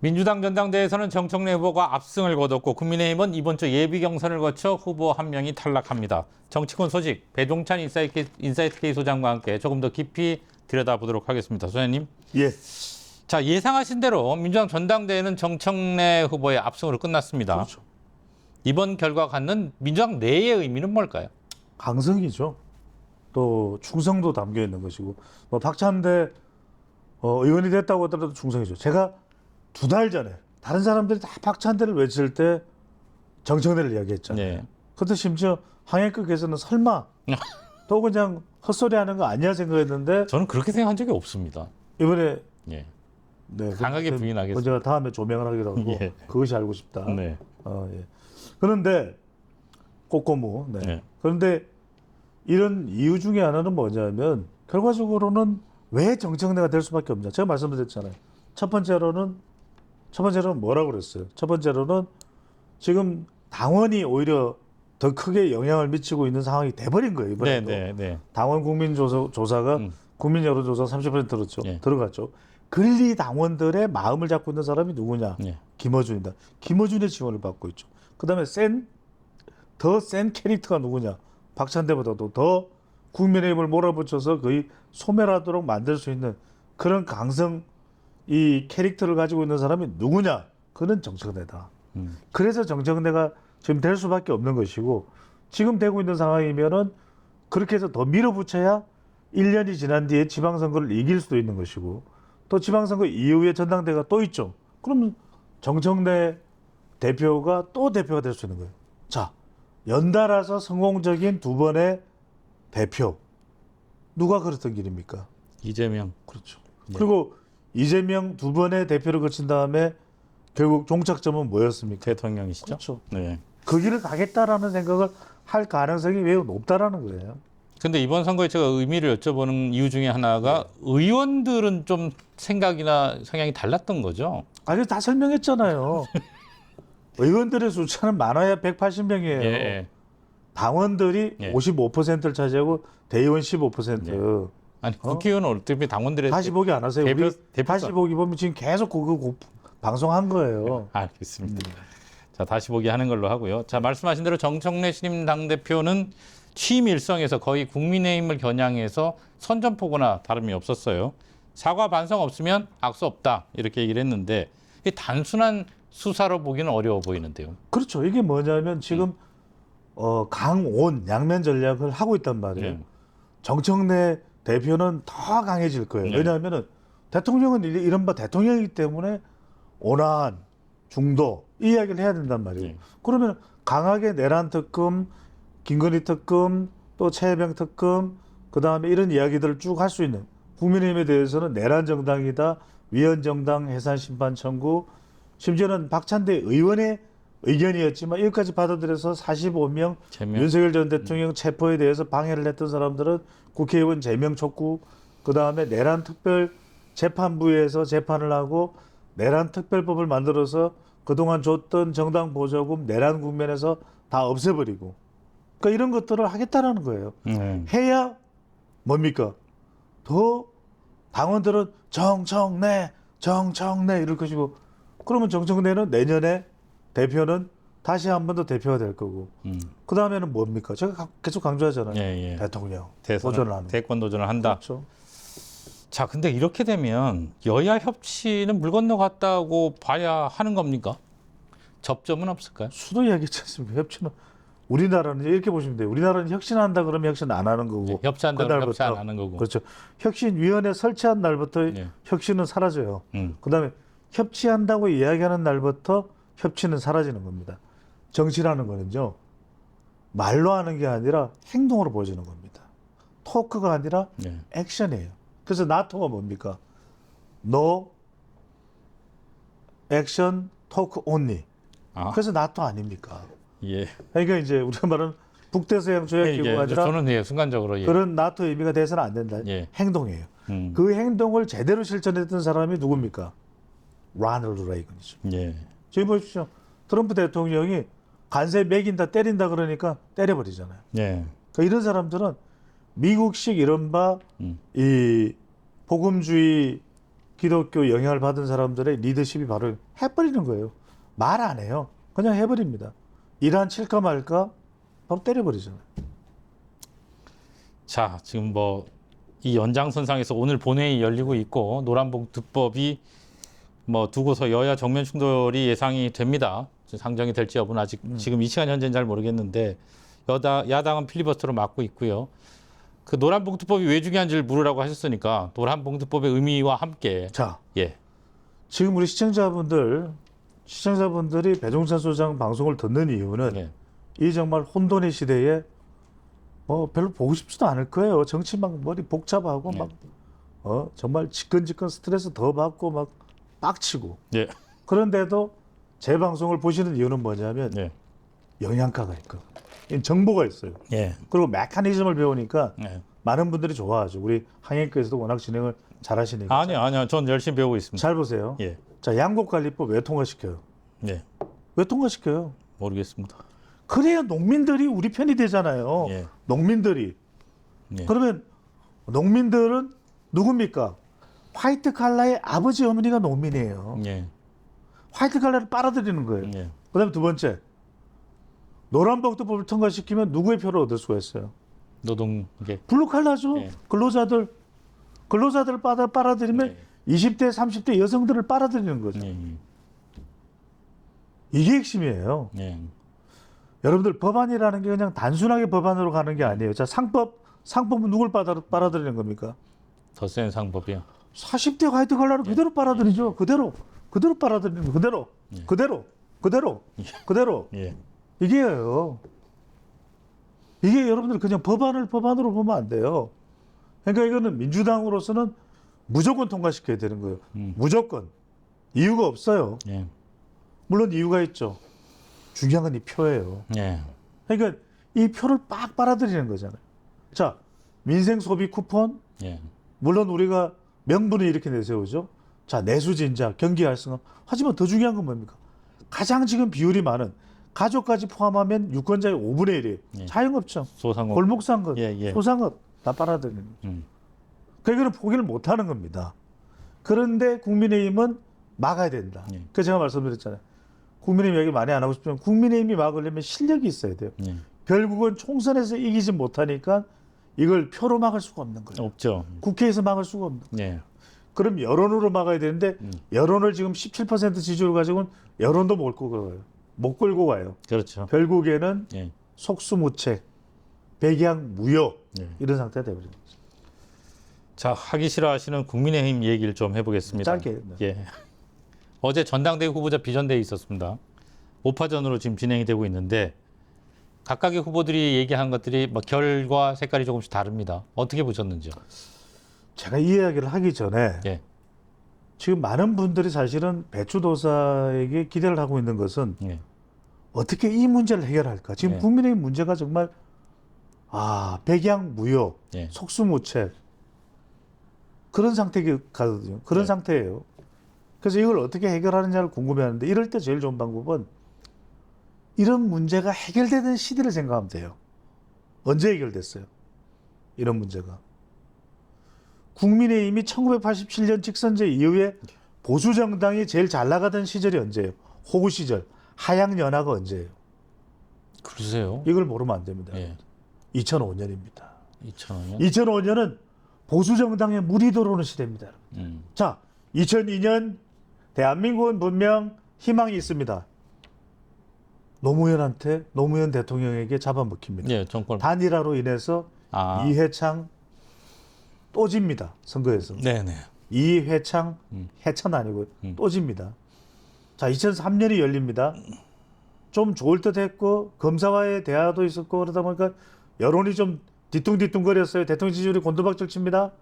민주당 전당대회에서는 정청래 후보가 압승을 거뒀고 국민의힘은 이번 주 예비 경선을 거쳐 후보 한 명이 탈락합니다. 정치권 소식 배종찬 인사이트, 인사이트 K 소장과 함께 조금 더 깊이 들여다보도록 하겠습니다. 소장님. 예. 자 예상하신 대로 민주당 전당대회는 정청래 후보의 압승으로 끝났습니다. 그렇죠. 이번 결과 갖는 민주당 내의 의미는 뭘까요? 강성이죠. 또 충성도 담겨 있는 것이고 뭐 박찬대 어, 의원이 됐다고 하더라도 충성이죠. 제가 두 달 전에 다른 사람들이 다 박찬대를 외칠 때 정청래를 이야기했잖아요. 네. 그때 심지어 항해극에서는 설마 또 그냥 헛소리하는 거 아니야 생각했는데 저는 그렇게 생각한 적이 없습니다. 이번에 예. 네, 강하게 그- 부인하겠습니다. 그 제가 다음에 조명을 하기로 하고 예. 그것이 알고 싶다. 네. 어, 예. 그런데 꼬꼬무. 네. 네. 그런데 이런 이유 중에 하나는 뭐냐면 결과적으로는 왜 정청래가 될 수밖에 없냐. 제가 말씀드렸잖아요. 첫 번째로는 첫 번째로는 뭐라고 그랬어요. 첫 번째로는 지금 당원이 오히려 더 크게 영향을 미치고 있는 상황이 돼버린 거예요. 네, 이번에도. 네, 네. 당원 국민 조사, 조사가 음. 국민 여론조사 30% 들었죠. 예. 들어갔죠. 근리 당원들의 마음을 잡고 있는 사람이 누구냐? 네. 김어준이다. 김어준의 지원을 받고 있죠. 그다음에 센 더 센 캐릭터가 누구냐? 박찬대보다도 더 국민의힘을 몰아붙여서 거의 소멸하도록 만들 수 있는 그런 강성 이 캐릭터를 가지고 있는 사람이 누구냐? 그는 정청래다. 음. 그래서 정청래가 지금 될 수밖에 없는 것이고 지금 되고 있는 상황이면은 그렇게 해서 더 밀어붙여야 1년이 지난 뒤에 지방선거를 이길 수도 있는 것이고 또 지방선거 이후에 전당대회가 또 있죠. 그러면 정청래 대표가 또 대표가 될 수 있는 거예요. 자, 연달아서 성공적인 두 번의 대표. 누가 걸었던 길입니까? 이재명. 그렇죠. 예. 그리고 이재명 두 번의 대표를 거친 다음에 결국 종착점은 뭐였습니까? 대통령이시죠? 그렇죠. 네. 그 길을 가겠다라는 생각을 할 가능성이 매우 높다라는 거예요. 근데 이번 선거에 제가 의미를 여쭤보는 이유 중에 하나가 의원들은 좀 생각이나 성향이 달랐던 거죠. 아니 다 설명했잖아요. 의원들의 숫자는 많아야 180명이에요. 예. 당원들이 예. 55%를 차지하고 대의원 15%. 아니 국회의원 은 어차피 당원들의 다시 보기 안 하세요. 대표- 우리 대표가- 다시 보기 보면 지금 계속 그거 고- 방송한 거예요. 알겠습니다. 자 다시 보기 하는 걸로 하고요. 자 말씀하신 대로 정청래 신임 당 대표는 취임 일성에서 거의 국민의힘을 겨냥해서 선전포고나 다름이 없었어요. 사과 반성 없으면 악수 없다 이렇게 얘기를 했는데 이게 단순한 수사로 보기는 어려워 보이는데요. 그렇죠. 이게 뭐냐면 지금 어, 강온 양면 전략을 하고 있단 말이에요. 네. 정청래 대표는 더 강해질 거예요. 네. 왜냐하면은 대통령은 이- 이른바 대통령이기 때문에 온화한 중도 이 이야기를 해야 된단 말이에요. 네. 그러면 강하게 내란 특검, 김건희 특검, 또 최혜병 특검, 그 다음에 이런 이야기들을 쭉 할 수 있는 국민의힘에 대해서는 내란 정당이다, 위헌 정당 해산 심판 청구, 심지어는 박찬대 의원의 의견이었지만 여기까지 받아들여서 45명 제명. 윤석열 전 대통령 체포에 대해서 방해를 했던 사람들은 국회의원 제명 촉구, 그 다음에 내란 특별 재판부에서 재판을 하고 내란 특별법을 만들어서 그동안 줬던 정당 보조금 내란 국면에서 다 없애버리고, 그러니까 이런 것들을 하겠다라는 거예요. 네. 해야 뭡니까? 더 당원들은 정청래, 정청래 이럴 것이고, 그러면 정청래는 내년에 대표는 다시 한 번 더 대표가 될 거고, 음. 그 다음에는 뭡니까? 제가 가- 계속 강조하잖아요. 예, 예. 대통령 대선 도전을 하는. 대권 도전을 한다. 그렇죠. 자, 근데 이렇게 되면 여야 협치는 물 건너갔다고 봐야 하는 겁니까? 접점은 없을까요? 수도 이야기했지 않습니까? 협치는 우리나라는 이렇게 보시면 돼요. 우리나라는 혁신한다 그러면 혁신 안 하는 거고. 네, 협치한다 그러면 협치 안 하는 거고. 그렇죠. 혁신위원회 설치한 날부터 네. 혁신은 사라져요. 음. 그다음에 협치한다고 이야기하는 날부터 협치는 사라지는 겁니다. 정치라는 거는요. 말로 하는 게 아니라 행동으로 보여주는 겁니다. 토크가 아니라 네. 액션이에요. 그래서 나토가 뭡니까? No action, talk only. 아, 그래서 나토 아닙니까? 예. 그러니까 이제 우리가 말하는 북대서양 조약 예, 기구가 예. 아니라 저는 예, 순간적으로 예. 그런 나토 의미가 돼서는 안 된다. 예. 행동이에요. 음. 그 행동을 제대로 실천했던 사람이 누굽니까? 라널드 레이건이죠. 예. 지금 보십시오. 트럼프 대통령이 관세 매긴다 때린다 그러니까 때려버리잖아요. 예. 그러니까 이런 사람들은 미국식 이른바 음. 이 복음주의 기독교 영향을 받은 사람들의 리더십이 바로 해버리는 거예요. 말 안 해요. 그냥 해버립니다. 이란 칠까 말까 바로 때려버리잖아요. 자, 지금 뭐 이 연장선상에서 오늘 본회의 열리고 있고 노란봉투법이 뭐 두고서 여야 정면 충돌이 예상이 됩니다. 상정이 될지 여부는 아직 지금 이 시간 현재는 잘 모르겠는데 여다 야당은 필리버스터로 막고 있고요. 그 노란 봉투법이 왜 중요한지를 물으라고 하셨으니까 노란 봉투법의 의미와 함께 자, 예, 지금 우리 시청자분들 시청자분들이 배종찬 소장 방송을 듣는 이유는 예, 이 정말 혼돈의 시대에 뭐 별로 보고 싶지도 않을 거예요. 정치 막 머리 복잡하고 네. 막 어, 정말 지끈지끈 스트레스 더 받고 막 빡치고 예, 그런데도 제 방송을 보시는 이유는 뭐냐면 예, 영양가가. 이 정보가 있어요. 예, 그리고 메커니즘을 배우니까 예. 많은 분들이 좋아하죠. 우리 항해과에서도 워낙 진행을 잘하시니까. 아니요, 아니요, 전 열심히 배우고 있습니다. 잘 보세요. 예, 자, 양곡관리법 왜 통과시켜요? 예, 왜 통과시켜요? 모르겠습니다. 그래야 농민들이 우리 편이 되잖아요. 예, 농민들이. 예. 그러면 농민들은 누굽니까? 화이트 칼라의 아버지 어머니가 농민이에요. 예, 화이트 칼라를 빨아들이는 거예요. 예, 그다음에 두 번째 노란봉투법을 통과시키면 누구의 표를 얻을 수가 있어요? 노동 이게 블루 칼라죠. 예. 근로자들 근로자들을 빨아 빨아들이면 예. 20대 30대 여성들을 빨아들이는 거죠. 예, 이게 핵심이에요. 예, 여러분들 법안이라는 게 그냥 단순하게 법안으로 가는 게 아니에요. 자 상법 상법은 누굴 빨아 빨아들이는 겁니까? 더 센 상법이요. 40대 화이트 칼라를 그대로 빨아들이죠. 그대로 그대로 빨아들이는 거 그대로 예. 그대로 그대로 그대로 예, 이게요. 이게 여러분들 그냥 법안을 법안으로 보면 안 돼요. 그러니까 이거는 민주당으로서는 무조건 통과시켜야 되는 거예요. 음. 무조건 이유가 없어요. 예, 물론 이유가 있죠. 중요한 건 이 표예요. 예, 그러니까 이 표를 빡 빨아들이는 거잖아요. 자, 민생 소비 쿠폰 예, 물론 우리가 명분을 이렇게 내세우죠. 자, 내수진자, 경기 활성화. 하지만 더 중요한 건 뭡니까? 가장 지금 비율이 많은 가족까지 포함하면 유권자의 5분의 1이에요. 예. 자영업청, 소상공. 골목상권, 예, 예. 소상업 다 빨아들이는 거죠. 음, 그러니까 포기를 못 하는 겁니다. 그런데 국민의힘은 막아야 된다. 예. 그 제가 말씀드렸잖아요. 국민의힘 얘기 많이 안 하고 싶지만 국민의힘이 막으려면 실력이 있어야 돼요. 예. 결국은 총선에서 이기지 못하니까 이걸 표로 막을 수가 없는 거예요. 없죠. 국회에서 막을 수가 없는 거예요. 예, 그럼 여론으로 막아야 되는데 음. 여론을 지금 17% 지지율 가지고는 여론도 못 끌고 가요. 못 끌고 가요. 그렇죠. 결국에는 예, 속수무책, 백양 무효 예. 이런 상태가 되버린 거죠. 자 하기 싫어하시는 국민의힘 얘기를 좀 해보겠습니다. 짧게. 네. 예. 어제 전당대회 후보자 비전대회 있었습니다. 오파전으로 지금 진행이 되고 있는데 각각의 후보들이 얘기한 것들이 뭐 결과 색깔이 조금씩 다릅니다. 어떻게 보셨는지요? 제가 이 이야기를 하기 전에 예, 지금 많은 분들이 사실은 배추도사에게 기대를 하고 있는 것은 예, 어떻게 이 문제를 해결할까? 지금 네. 국민의힘 문제가 정말 아 백양 무효, 예, 속수무책 그런 상태거든요. 그런 네. 상태예요. 그래서 이걸 어떻게 해결하느냐를 궁금해하는데 이럴 때 제일 좋은 방법은 이런 문제가 해결되는 시대를 생각하면 돼요. 언제 해결됐어요? 이런 문제가. 국민의힘이 1987년 직선제 이후에 보수 정당이 제일 잘 나가던 시절이 언제예요? 호구 시절. 하양 연화가 언제예요? 그러세요? 이걸 모르면 안 됩니다. 예, 2005년입니다. 2천 원이요? 2005년은 보수 정당에 물이 들어오는 시대입니다. 음, 자, 2002년 대한민국은 분명 희망이 있습니다. 노무현한테 노무현 대통령에게 잡아먹힙니다. 예, 정권. 단일화로 인해서 아, 이회창 또 집니다. 선거에서. 네, 네. 이회창 음. 해찬 아니고 음. 또 집니다. 자, 2003년이 열립니다. 좀 좋을 듯 했고 검사와의 대화도 있었고 그러다 보니까 여론이 좀 뒤뚱뒤뚱거렸어요. 대통령 지지율이 곤두박질 칩니다.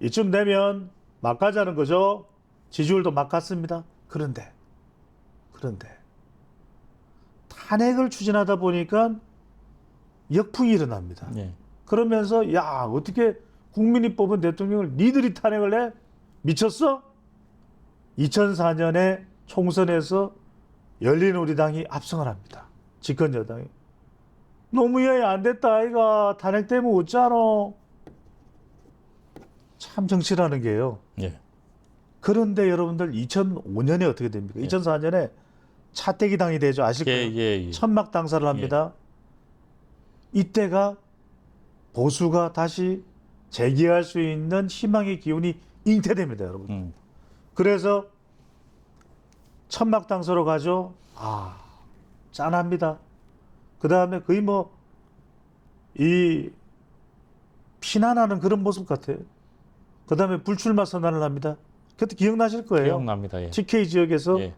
이쯤 되면 막 가자는 거죠. 지지율도 막 갔습니다. 그런데 그런데 탄핵을 추진하다 보니까 역풍이 일어납니다. 예, 그러면서 야 어떻게 국민이 뽑은 대통령을 니들이 탄핵을 해? 미쳤어? 2004년에 총선에서 열린우리당이 압승을 합니다. 집권 여당이. 노무현이 안 됐다 아이가 탄핵 때문에 웃잖아. 참 정치라는 게요. 예, 그런데 여러분들 2005년에 어떻게 됩니까? 2004년에 차떼기 당이 되죠. 아실 예, 거예요. 예, 예. 천막 당사를 합니다. 이때가 보수가 다시 재기할 수 있는 희망의 기운이 잉태됩니다, 여러분. 음. 그래서 천막 당서로 가죠. 아, 짠합니다. 그 다음에 거의 뭐, 이, 피난하는 그런 모습 같아요. 그 다음에 불출마 선언을 합니다. 그때 기억나실 거예요. 기억납니다. 예. TK 지역에서 예.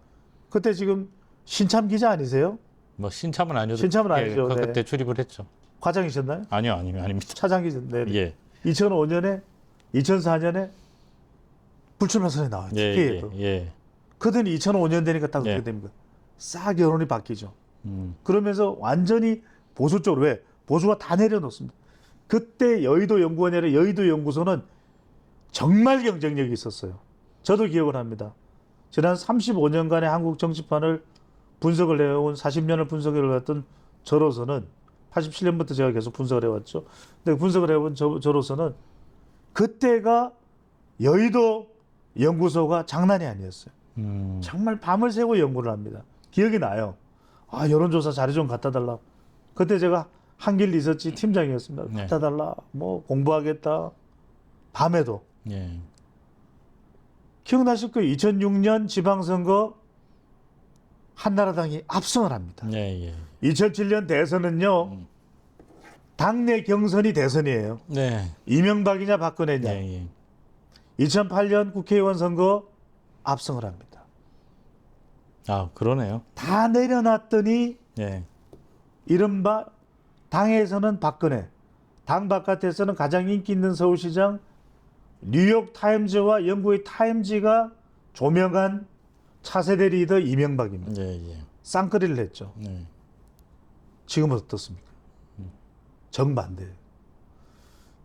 그때 지금 신참 기자 아니세요? 뭐 신참은 아니어도 신참은 아니죠. 그, 네. 그때 출입을 했죠. 과장이셨나요? 아니요, 아니요, 아닙니다. 차장 기자인데 예. 2005년에 2004년에 불출마 선언이 나와요. 예, 예, TK에도. 예. 그더니 2005년 되니까 딱 어떻게 예. 됩니까? 싹 여론이 바뀌죠. 음. 그러면서 완전히 보수 쪽으로 왜 보수가 다 내려놓습니다. 그때 여의도 연구원이라 여의도 연구소는 정말 경쟁력이 있었어요. 저도 기억을 합니다. 지난 35년간의 한국 정치판을 분석을 해온 40년을 분석을 해왔던 저로서는 87년부터 제가 계속 분석을 해왔죠. 근데 분석을 해온 저, 저로서는 그때가 여의도 연구소가 장난이 아니었어요. 음. 정말 밤을 새고 연구를 합니다. 기억이 나요. 아 여론조사 자료 좀 갖다 달라. 그때 제가 한길 리서치 팀장이었습니다. 네. 갖다 달라. 뭐 공부하겠다. 밤에도 예. 기억나실 거예요. 2006년 지방선거 한나라당이 압승을 합니다. 예, 예. 2007년 대선은요. 음. 당내 경선이 대선이에요. 네. 이명박이냐 박근혜냐. 예, 예. 2008년 국회의원 선거 압승을 합니다. 아, 그러네요. 다 내려놨더니 예. 이른바 당에서는 박근혜, 당 바깥에서는 가장 인기 있는 서울시장 뉴욕 타임즈와 영국의 타임즈가 조명한 차세대 리더 이명박입니다. 예, 예. 쌍끌이를 했죠. 네. 지금은 어떻습니까? 정반대예요.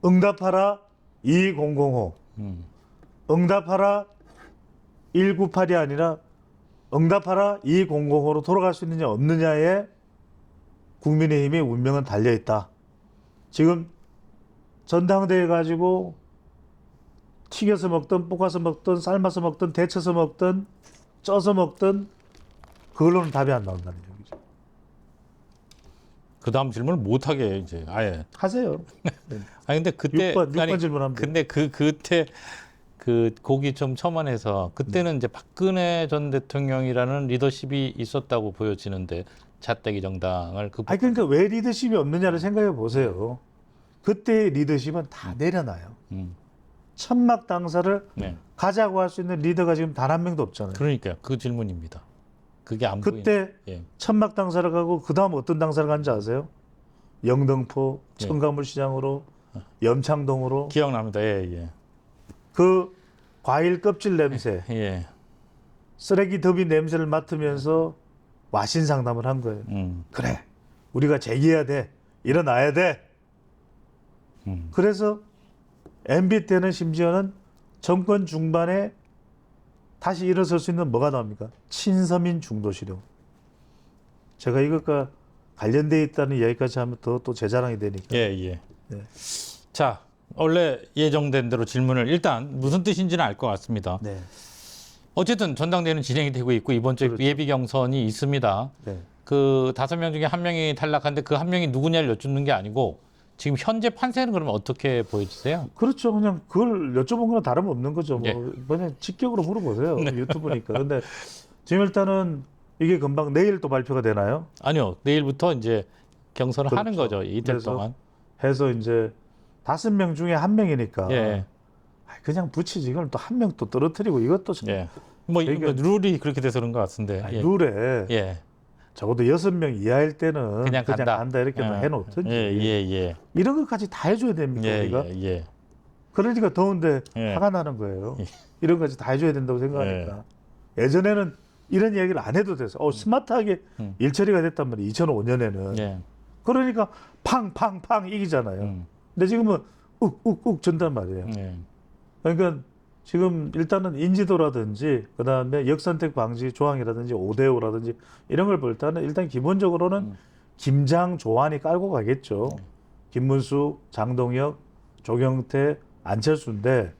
응답하라 2005, 음. 응답하라 198이 아니라 응답하라 2005로 돌아갈 수 있느냐 없느냐에 국민의힘의 운명은 달려 있다. 지금 전당대회 가지고 튀겨서 먹든 볶아서 먹든 삶아서 먹든 데쳐서 먹든 쪄서 먹든 그걸로는 답이 안 나온다는 얘기죠. 그 다음 질문을 못 하게 이제 아예. 하세요. 아니 근데 그때 6번, 6번 아니, 질문하면 돼요. 근데 그 그때 그 곡이 좀 첨언해서 그때는 이제 박근혜 전 대통령이라는 리더십이 있었다고 보여지는데 자떼기 정당을 그 아니 그러니까 왜 리더십이 없느냐를 생각해 보세요. 그때의 리더십은 다 내려놔요. 음. 천막 당사를 네. 가자고 할 수 있는 리더가 지금 단 한 명도 없잖아요. 그러니까요. 그 질문입니다. 그게 안. 그때 예. 천막 당사를 가고 그 다음 어떤 당사를 간지 아세요? 영등포 예. 청가물 시장으로 염창동으로 기억납니다. 예, 예. 그 과일 껍질 냄새, 예. 쓰레기 더비 냄새를 맡으면서 와신 상담을 한 거예요. 음. 그래, 우리가 제기해야 돼, 일어나야 돼. 음. 그래서 MB 때는 심지어는 정권 중반에 다시 일어설 수 있는 뭐가 나옵니까? 친서민 중도시령. 제가 이것과 관련돼 있다는 이야기까지 하면 더 또 제 자랑이 되니까. 예, 예. 네. 자, 원래 예정된 대로 질문을 일단 무슨 뜻인지는 알 것 같습니다. 네. 어쨌든 전당대회는 진행이 되고 있고 이번 주에 그렇죠. 예비 경선이 있습니다. 네. 그 다섯 명 중에 한 명이 탈락한데 그 한 명이 누구냐를 여쭙는 게 아니고 지금 현재 판세는 그러면 어떻게 보여지세요? 그렇죠. 그냥 그걸 여쭤본 거나 다름없는 거죠. 뭐 예. 그냥 직격으로 물어보세요. 유튜브니까. 근데 지금 일단은 이게 금방 내일 또 발표가 되나요? 아니요, 내일부터 이제 경선을 하는 그렇죠. 거죠. 이틀 동안. 해서 이제 다섯 명 중에 한 명이니까 예, 아, 그냥 붙이지 이걸 또 한 명 또 떨어뜨리고 이것도 참 예. 뭐 이거 그러니까- 룰이 그렇게 돼서 그런 것 같은데. 아니, 예. 룰에 예. 적어도 여섯 명 이하일 때는 그냥 간다. 이렇게 다 예. 해놓든지 예, 예, 예. 이런 것까지 다 해줘야 됩니까 예, 우리가 예, 예. 그러니까 더운데 예. 화가 나는 거예요 예. 이런 것까지 다 해줘야 된다고 생각하니까 예 전에는 이런 이야기를 안 해도 돼서 어, 스마트하게 음. 일처리가 됐단 말이에요 2005년에는 예. 그러니까 팡팡팡 이기잖아요 음. 근데 지금은 욱욱욱 전단 말이에요 예. 그러니까 지금 일단은 인지도라든지 그다음에 역선택 방지 조항이라든지 오대오라든지 이런 걸 볼 때는 일단 기본적으로는 음. 김장 조한이 깔고 가겠죠. 김문수, 장동혁, 조경태, 안철수인데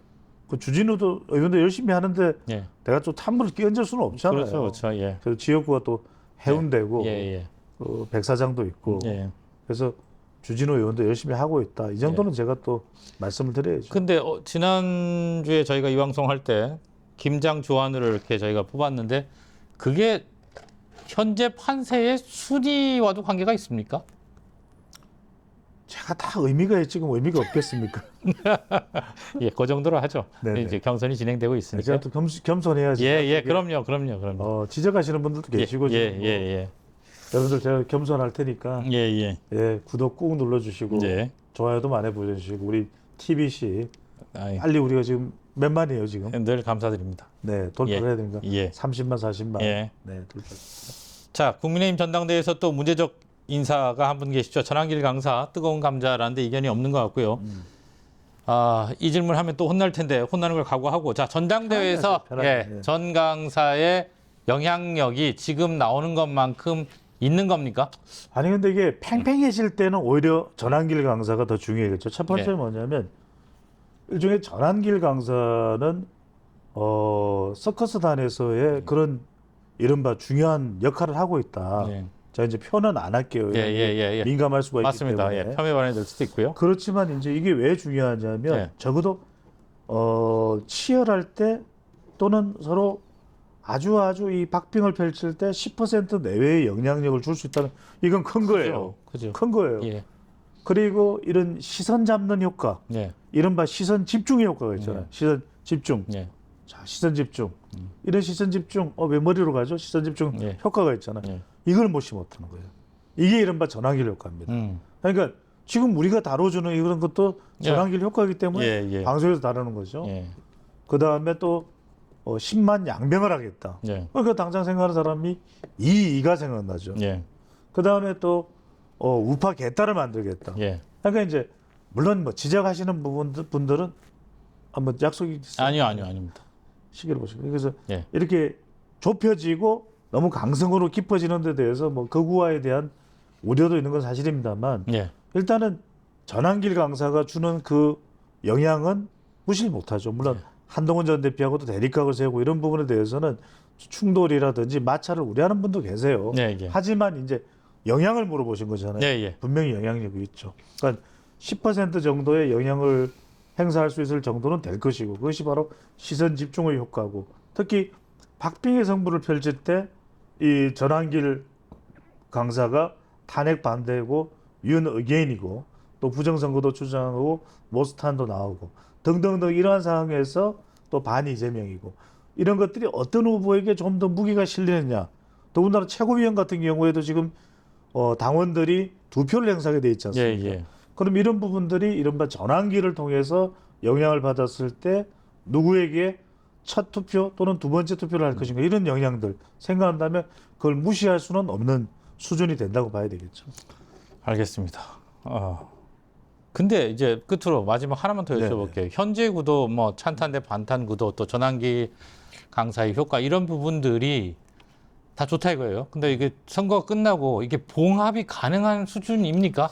그 주진우도 의원도 열심히 하는데 예. 내가 좀 탐문을 끼얹을 수는 없잖아요. 그렇죠, 그렇죠. 예. 그래서 지역구가 또 해운대고 예, 예. 어, 백사장도 있고 예. 그래서 주진우 의원도 열심히 하고 있다. 이 정도는 제가 또 말씀을 드려야죠. 근데 어, 지난주에 저희가 이 방송 할 때 김장 주환을 이렇게 저희가 뽑았는데 그게 현재 판세의 순위와도 관계가 있습니까? 제가 다 의미가 있지 지금 의미가 없겠습니까? 예, 그 정도로 하죠. 네네. 이제 경선이 진행되고 있으니까. 제가 또 겸, 겸손해야지. 예, 예, 그럼요, 그럼요, 그럼요. 어, 지적하시는 분들도 계시고 예, 지금 예, 예, 여러분들 제가 겸손할 테니까 예, 예, 예, 구독 꾹 눌러주시고 예. 좋아요도 많이 보내주시고 우리 TBC 아이, 빨리 우리가 지금 몇 만이에요 지금? 늘 감사드립니다. 네 돌파를 예. 해야 되니까 예. 30만 40만. 예. 네 돌파. 자, 국민의힘 전당대회에서 또 문제적 인사가 한 분 계시죠. 전환길 강사 뜨거운 감자라는데 이견이 없는 것 같고요. 음. 아, 이 질문 하면 또 혼날 텐데 혼나는 걸 각오하고 자, 전당대회에서 편하게 편하게. 예, 예. 전 강사의 영향력이 지금 나오는 것만큼 있는 겁니까? 아니 근데 이게 팽팽해질 때는 오히려 전환길 강사가 더 중요하겠죠. 첫 번째 네. 뭐냐면 일종의 전환길 강사는 어 서커스단에서의 그런 이른바 중요한 역할을 하고 있다. 예. 자 이제 표는 안 할게요. 예, 예, 예, 예. 민감할 수가 있기 맞습니다. 때문에. 예, 폄훼 발언이 될 수도 있고요. 그렇지만 이제 이게 왜 중요하냐면 예. 적어도 어 치열할 때 또는 서로 아주 아주 이 박빙을 펼칠 때 10% 내외의 영향력을 줄 수 있다는 이건 큰 거예요. 그죠. 큰 거예요. 예. 그리고 이런 시선 잡는 효과, 예. 이른바 시선 집중의 효과가 있잖아요. 네. 시선 집중. 예. 자, 시선 집중. 이런 시선 집중. 어, 왜 머리로 가죠? 시선 집중 예. 효과가 있잖아요. 예. 이걸 못시 못하는 거예요. 이게 이른바 전환길 효과입니다. 음. 그러니까 지금 우리가 다뤄주는 이런 것도 예. 전환길 효과이기 때문에 예, 예. 방송에서 다루는 거죠. 예. 그 다음에 또 어, 10만 양병을 하겠다. 예. 그러니까 당장 생각하는 사람이 이 이가 생각나죠. 예. 그 다음에 또 어, 우파 개딸을 만들겠다. 예. 그러니까 이제 물론 뭐 지적하시는 부분들 분들은 한번 약속이 있어요. 아니요, 아니요, 아닙니다. 시기를 보시고 그래서 예. 이렇게 좁혀지고 너무 강성으로 깊어지는 데 대해서 뭐 거구화에 대한 우려도 있는 건 사실입니다만 예. 일단은 전환길 강사가 주는 그 영향은 무시를 못하죠. 물론 네. 한동훈 전 대표하고도 대립각을 세우고 이런 부분에 대해서는 충돌이라든지 마찰을 우려하는 분도 계세요. 예, 예. 하지만 이제 영향을 물어보신 거잖아요. 예, 예. 분명히 영향력이 있죠. 그러니까 10% 정도의 영향을 행사할 수 있을 정도는 될 것이고 그것이 바로 시선 집중의 효과고 특히 박빙의 승부를 펼칠 때 이 전환길 강사가 탄핵 반대고 윤 의견이고 또 부정선거도 주장하고 모스탄도 나오고 등등등 이러한 상황에서 또 반 이재명이고 이런 것들이 어떤 후보에게 좀 더 무기가 실리느냐 더군다나 최고위원 같은 경우에도 지금 어, 당원들이 두 표를 행사하게 돼 있지 예, 않습니까? 예. 그럼 이런 부분들이 이른바 전환기를 통해서 영향을 받았을 때 누구에게 첫 투표 또는 두 번째 투표를 할 것인가 이런 영향들 생각한다면 그걸 무시할 수는 없는 수준이 된다고 봐야 되겠죠. 알겠습니다. 어. 근데 이제 끝으로 마지막 하나만 더 네, 여쭤볼게요. 현재 구도, 뭐 찬탄 대 반탄 구도, 또 전환기 강사의 효과 이런 부분들이 다 좋다 이거예요. 근데 이게 선거 끝나고 이게 봉합이 가능한 수준입니까?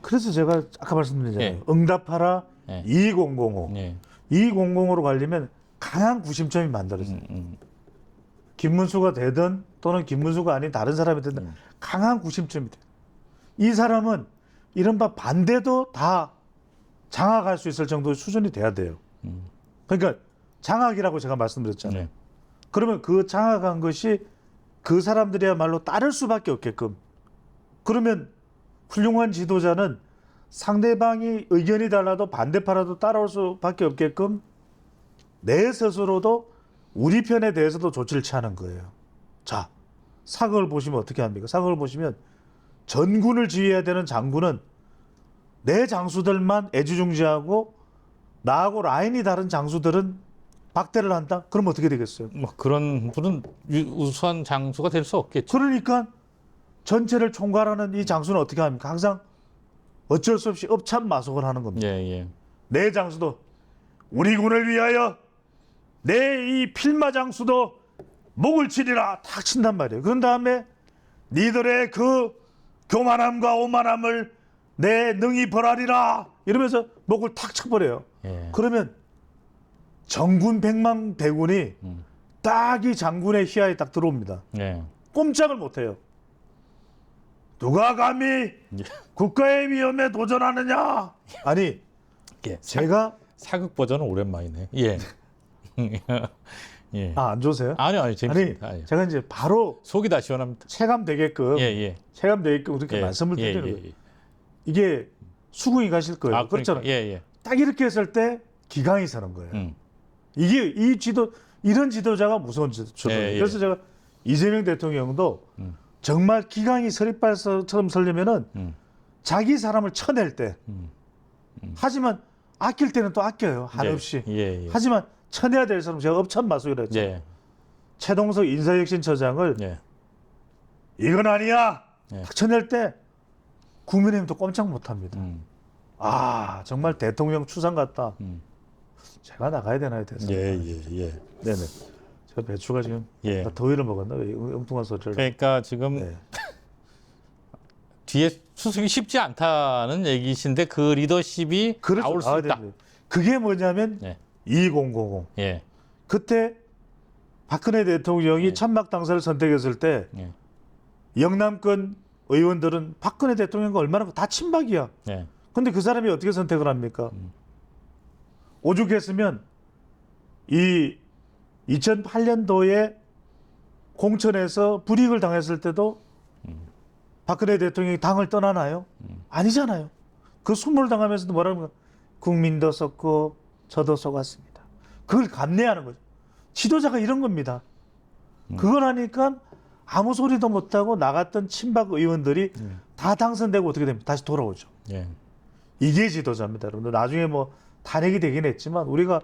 그래서 제가 아까 말씀드렸잖아요. 예. 응답하라 예. 2005. 예. 2005로 가려면 강한 구심점이 만들어져요. 음, 음. 김문수가 되든 또는 김문수가 아닌 다른 사람이 되든 음. 강한 구심점이 돼요. 이 사람은 이른바 반대도 다 장악할 수 있을 정도의 수준이 돼야 돼요. 음. 그러니까 장악이라고 제가 말씀드렸잖아요. 네. 그러면 그 장악한 것이 그 사람들이야말로 따를 수밖에 없게끔. 그러면 훌륭한 지도자는 상대방이 의견이 달라도 반대파라도 따라올 수밖에 없게끔 내 스스로도 우리 편에 대해서도 조치를 취하는 거예요. 자, 사극을 보시면 어떻게 합니까? 사극을 보시면 전군을 지휘해야 되는 장군은 내 장수들만 애지중지하고 나하고 라인이 다른 장수들은 박대를 한다? 그럼 어떻게 되겠어요? 뭐 그런 분은 유- 우수한 장수가 될 수 없겠죠. 그러니까 전체를 총괄하는 이 장수는 어떻게 합니까? 항상 어쩔 수 없이 업참 마속을 하는 겁니다. 예, 예. 내 장수도 우리 군을 위하여 내 이 필마 장수도 목을 치리라 탁 친단 말이에요. 그런 다음에 니들의 그 교만함과 오만함을 내 능히 벌하리라 이러면서 목을 탁 쳐버려요. 예. 그러면 정군 백만 대군이 음. 딱이 장군의 희하에 딱 들어옵니다. 예. 꼼짝을 못해요. 누가 감히 예. 국가의 위험에 도전하느냐? 아니 예. 제가 사극 버전은 오랜만이네. 예. 예. 아 안 좋으세요? 아니요, 아니 아니 재밌습니다. 아니, 제가 이제 바로 속이 다 시원합니다. 체감되게끔 예, 예. 체감되게끔 그렇게 예. 말씀을 예, 드리는 예, 거예요. 예. 이게 수긍이 가실 거예요. 아, 그렇잖아요. 그러니까, 예, 예. 딱 이렇게 했을 때 기강이 서는 거예요. 음. 이게 이 지도 이런 지도자가 무서운 지도자. 예, 예. 그래서 제가 이재명 대통령도 음. 정말 기강이 서리발처럼 설려면은 음. 자기 사람을 쳐낼 때. 음. 하지만 아낄 때는 또 아껴요. 예, 한없이. 예, 예. 하지만 쳐내야 될 사람 제가 업천마술이라 했죠. 예. 최동석 인사혁신처장을 예. 이건 아니야. 예. 딱 쳐낼 때 국민의힘도 꼼짝 못합니다. 음. 아 정말 대통령 추상 같다. 음. 제가 나가야 되나요 대선? 예, 예, 예. 네네. 제가 배추가 지금 예. 나 더위를 먹었나? 왜 엉뚱한 소리를? 그러니까 지금 네. 뒤에 수습이 쉽지 않다는 얘기신데 그 리더십이 그렇죠. 나올 수 있다. 됩니다. 그게 뭐냐면 예. 2000 예. 그때 박근혜 대통령이 예. 천막 당사를 선택했을 때 예. 영남권 의원들은 박근혜 대통령과 얼마나 다 친박이야. 예. 근데 그 사람이 어떻게 선택을 합니까? 음. 오죽했으면 이 2008년도에 공천에서 불이익을 당했을 때도 음. 박근혜 대통령이 당을 떠나나요? 아니잖아요. 그 수모를 당하면서도 뭐라는 거 국민도 속고 저도 속았습니다. 그걸 감내하는 거죠. 지도자가 이런 겁니다. 음. 그걸 하니까 아무 소리도 못하고 나갔던 친박 의원들이 음. 다 당선되고 어떻게 됩니까? 다시 돌아오죠. 예. 이게 지도자입니다. 여러분들 나중에 뭐 탄핵이 되긴 했지만 우리가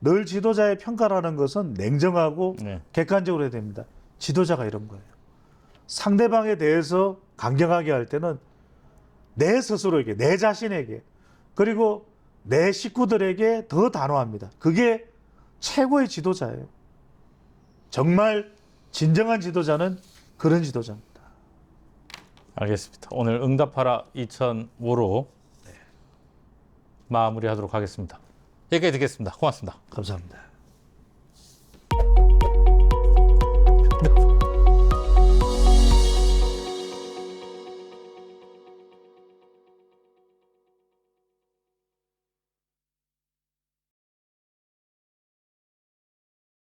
늘 지도자의 평가라는 것은 냉정하고 예. 객관적으로 해야 됩니다. 지도자가 이런 거예요. 상대방에 대해서 강경하게 할 때는 내 스스로에게, 내 자신에게, 그리고 내 식구들에게 더 단호합니다. 그게 최고의 지도자예요. 정말 진정한 지도자는 그런 지도자입니다. 알겠습니다. 오늘 응답하라 2005로 마무리하도록 하겠습니다. 여기까지 듣겠습니다. 고맙습니다. 감사합니다.